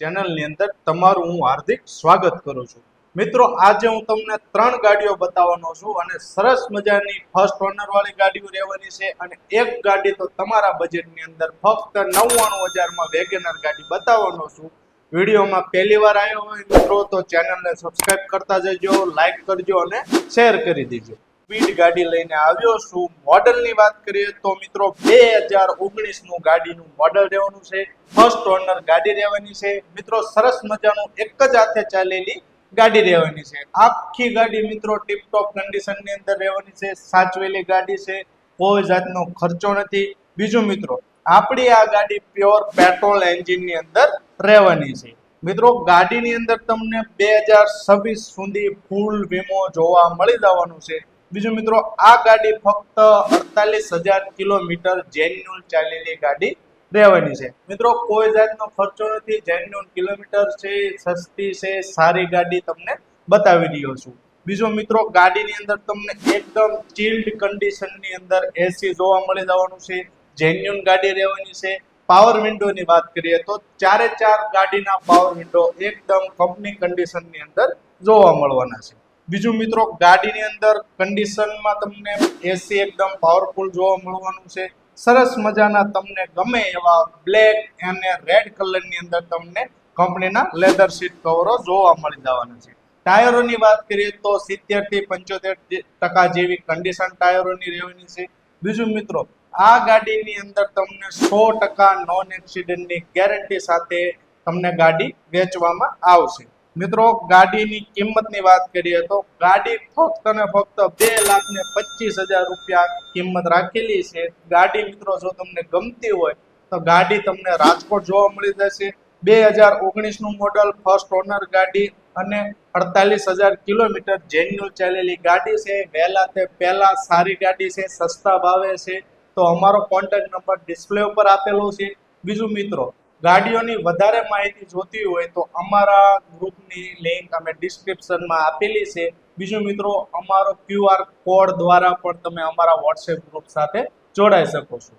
ચેનલની અંદર તમારું હું હાર્દિક સ્વાગત કરું છું. મિત્રો, આજે હું તમને ત્રણ ગાડીઓ બતાવવાનો છું અને સરસ મજાની ફર્સ્ટ ઓનર વાળી ગાડીઓ રહેવાની છે અને એક ગાડી તો તમારા બજેટની અંદર ફક્ત નવ્વાણું હજારમાં વેગેનર ગાડી બતાવવાનો છું. વિડીયોમાં પહેલી વાર આવ્યો હોય મિત્રો, તો ચેનલને સબસ્ક્રાઈબ કરતા જજો લાઈક કરજો અને શેર કરી દેજો. સ્પીડ ગાડી લઈને આવ્યો છું. મોડલની વાત કરીએ તો મિત્રો બે હજાર ઓગણીસનું ગાડીનું મોડલ રહેવાનું છે. ફર્સ્ટ ઓનર ગાડી રહેવાની છે. મિત્રો સરસ મજાનું એક જ હાથે ચાલેલી ગાડી રહેવાની છે. આખી ગાડી મિત્રો ટીપટોપ કન્ડિશનની અંદર રહેવાની છે. સાચવેલી ગાડી છે. કોઈ જાતનો ખર્ચો નથી. બીજું મિત્રો, આપણી આ ગાડી પ્યોર પેટ્રોલ એન્જિનની અંદર રહેવાની છે. મિત્રો ગાડીની અંદર તમને બે હજાર છવ્વીસ સુધી ફૂલ વીમો જોવા મળી જવાનું છે. બીજું મિત્રો, આ ગાડી ફક્ત અડતાલીસ હજાર કિલોમીટર જેન્યુન ચાલેલી ગાડી રહેવાની છે. મિત્રો, કોઈ જાતનો ખર્ચો નથી જેન્યુન કિલોમીટર છે, સસ્તી છે, સારી ગાડી તમને બતાવી રહ્યો છું. બીજો મિત્રો, ગાડીની અંદર તમને એકદમ ચિલ્ડ કન્ડિશનની અંદર એસી જોવા મળી જવાનું છે જેન્યુન ગાડી રહેવાની છે. પાવર વિન્ડોની વાત કરીએ તો ચારે ચાર ગાડીના પાવર વિન્ડો એકદમ કંપની કન્ડિશનની અંદર જોવા મળવાના છે. બીજું મિત્રો, ગાડીની અંદર કન્ડિશનમાં તમને એસી એકદમ પાવરફુલ જોવા મળવાનું છે. સરસ મજાના તમને ગમે એવા બ્લેક અને રેડ કલરની અંદર તમને કંપનીના લેધર સીટ કવરો જોવા મળી જવાના છે. ટાયરોની વાત કરીએ તો સિત્તેરથી પંચોતેર ટકા જેવી કન્ડિશન ટાયરોની રહેવાની છે. બીજું મિત્રો, આ ગાડીની અંદર તમને સો ટકા નોન એક્સિડન્ટની ગેરંટી સાથે તમને ગાડી વેચવામાં આવશે. મિત્રો, ગાડીની કિંમતની વાત કરીએ તો ગાડી ફક્ત ને ફક્ત બે લાખ ને પચીસ હજાર રૂપિયા કિંમત રાખેલી છે. ગાડી મિત્રો, જો તમને ગમતી હોય, તો ગાડી તમને રાજકોટ જોવા મળી જશે. બે હજાર ઓગણીસનું મોડલ ફર્સ્ટ ઓનર ગાડી અને અડતાલીસ હજાર કિલોમીટર જેન્યુઅલ ચાલેલી ગાડી છે. વહેલા તે પહેલા સારી ગાડી છે, સસ્તા ભાવે છે. તો અમારો કોન્ટેક્ટ નંબર ડિસ્પ્લે ઉપર આપેલો છે. બીજું મિત્રો ગાડીઓની વધારે માહિતી જોતી હોય તો અમારા ગ્રુપની લિંક અમે ડિસ્ક્રિપ્શનમાં આપેલી છે. બીજું મિત્રો, અમારો ક્યુઆર કોડ દ્વારા પણ તમે અમારા વોટ્સએપ ગ્રુપ સાથે જોડાઈ શકો છો.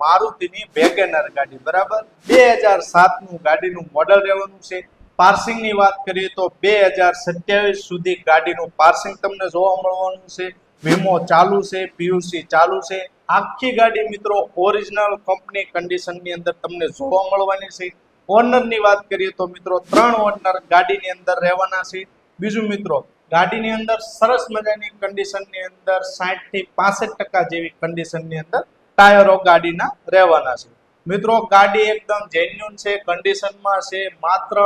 મારુતિની વેગેનર ગાડી, બરાબર? બે હજાર સાતનું ગાડીનું મોડલ રહેવાનું છે. પાર્સિંગની વાત કરીએ તો બે હજાર સત્યાવીસ સુધી ગાડીનું પાર્સિંગ તમને જોવા મળવાનું છે. વીમો ચાલુ છે પીયુસી ચાલુ છે. આખી ગાડી મિત્રો ઓરિજિનલ કંપની કન્ડિશનની અંદર તમને જોવા મળવાની છે. ઓનરની વાત કરીએ તો મિત્રો ત્રણ ઓનર ગાડીની અંદર રહેવાના છે. બીજું મિત્રો ગાડીની અંદર સરસ મજાની કન્ડિશનની અંદર સાઠથી પાસઠ ટકા જેવી કન્ડિશનની અંદર ટાયરો ગાડીના રહેવાના છે. મિત્રો ગાડી એકદમ જેન્યુન છે કન્ડિશનમાં છે, માત્ર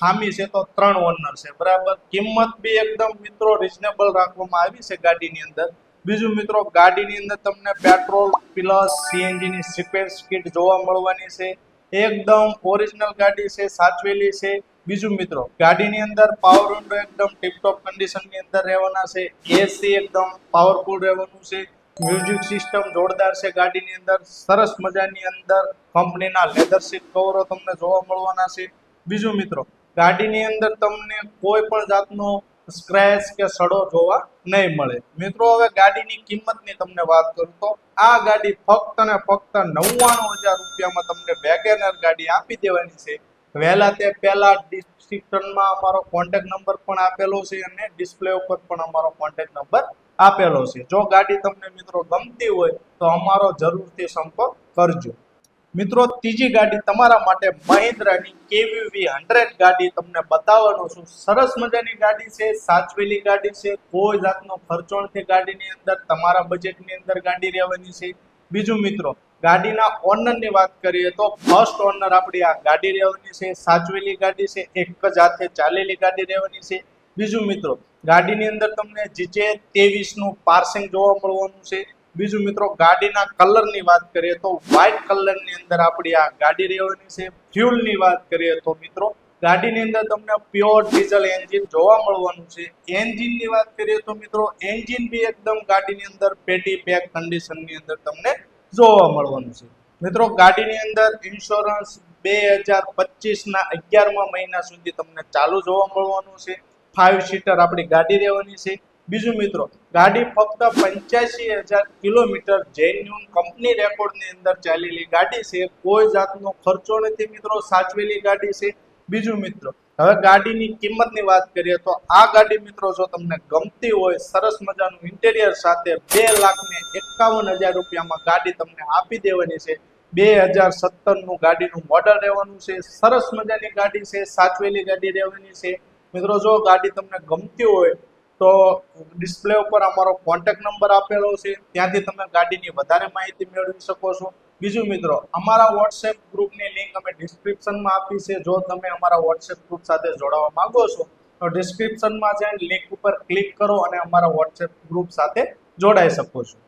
ખામી છે તો ત્રણ ઓનર છે. બરાબર? કિંમત બી એકદમ મિત્રો રિઝનેબલ રાખવામાં આવી છે ગાડીની અંદર. બીજું મિત્રો, ગાડીની અંદર તમને પેટ્રોલ પ્લસ સીએનજી ની સિક્વેન્સ કિટ જોવા મળવાની છે. એકદમ ઓરિજિનલ ગાડી છે, સાચવેલી છે. બીજું મિત્રો, ગાડીની અંદર પાવર વિન્ડો એકદમ ટિપટોપ કન્ડિશનની અંદર રહેવાના છે. એસી એકદમ પાવરફુલ રહેવાનું છે. મ્યુઝિક સિસ્ટમ જોરદાર છે ગાડીની અંદર. સરસ મજાની અંદર કંપનીના લેધર સીટ કવરો તમને જોવા મળવાના છે. બીજું મિત્રો, ગાડીની અંદર તમને કોઈ પણ જાતનો સ્ક્રેચ કે સડો જોવા નહીં મળે. મિત્રો, હવે ગાડીની કિંમતની તમને વાત કરું તો આ ગાડી ફક્ત ને ફક્ત નવ્વાણું હજાર રૂપિયામાં તમને વેગેનર ગાડી આપી દેવાની છે. વહેલા તે પહેલા ડિસ્ક્રિપ્શનમાં અમારો કોન્ટેક્ટ નંબર પણ આપેલો છે અને ડિસ્પ્લે ઉપર પણ અમારો કોન્ટેક્ટ નંબર આપેલો છે. જો ગાડી તમને મિત્રો ગમતી હોય તો અમારો જરૂરથી સંપર્ક કરજો. મિત્રો, ત્રીજી ગાડી તમારા માટે મહિન્દ્રાની કેવીવી હંડ્રેડ ગાડી તમને બતાવવાનો છું. સરસ મજાની ગાડી છે, સાચવેલી ગાડી છે, કોઈ જાતનો ખર્ચો નથી ગાડીની અંદર, તમારા બજેટની અંદર ગાડી રહેવાની છે. બીજું મિત્રો, ગાડીના ઓનરની વાત કરીએ તો ફર્સ્ટ ઓનર આપણી આ ગાડી રહેવાની છે, સાચવેલી ગાડી છે, એક જ હાથે ચાલેલી ગાડી રહેવાની છે. બીજું મિત્રો, ગાડીની અંદર તમને જીજે તેવીસનું પાર્સિંગ જોવા મળવાનું છે બીજું મિત્રો, ગાડીના કલરની વાત કરીએ તો વ્હાઇટ કલરની અંદર આપણી આ ગાડી રહેવાની છે. ફ્યુલની વાત કરીએ તો મિત્રો, ગાડીની અંદર તમને પ્યોર ડીઝલ એન્જિન જોવા મળવાનું છે. એન્જિનની વાત કરીએ તો મિત્રો, એન્જિન બી એકદમ ગાડીની અંદર પેટી પેક કન્ડિશનની અંદર તમને જોવા મળવાનું છે. મિત્રો, ગાડીની અંદર ઇન્સ્યોરન્સ બે હજાર પચીસના અગિયારમા મહિના સુધી તમને ચાલુ જોવા મળવાનું છે. ફાઇવ સીટર આપણી ગાડી રહેવાની છે. બીજું મિત્રો, ગાડી ફક્ત પંચ્યાસી હજાર કિલોમીટર જેન્યુન કંપની રેકોર્ડની અંદર ચાલેલી ગાડી છે. કોઈ જાતનો ખર્ચો નથી મિત્રો, સાચવેલી ગાડી છે. બીજું મિત્રો, હવે ગાડીની કિંમતની વાત કરીએ તો આ ગાડી મિત્રો જો તમને ગમતી હોય, સરસ મજાનું ઇન્ટેરિયર સાથે બે લાખ ને એકાવન હજાર રૂપિયામાં ગાડી તમને આપી દેવાની છે. બે હજાર સત્તરનું ગાડીનું મોડલ રહેવાનું છે. સરસ મજાની ગાડી છે, સાચવેલી ગાડી રહેવાની છે. મિત્રો, જો ગાડી તમને ગમતી હોય તો ડિસ્પ્લે ઉપર અમારો કોન્ટેક્ટ નંબર આપેલો છે. ત્યાંથી તમે ગાડીની વધારે માહિતી મેળવી શકો છો. બીજું મિત્રો, અમારા વોટ્સએપ ગ્રુપની લિંક અમે ડિસ્ક્રિપ્શનમાં આપી છે. જો તમે અમારા વોટ્સએપ ગ્રુપ સાથે જોડાવા માંગો છો, તો ડિસ્ક્રિપ્શનમાં જઈને લિંક ઉપર ક્લિક કરો અને અમારા વોટ્સએપ ગ્રુપ સાથે જોડાઈ શકો છો.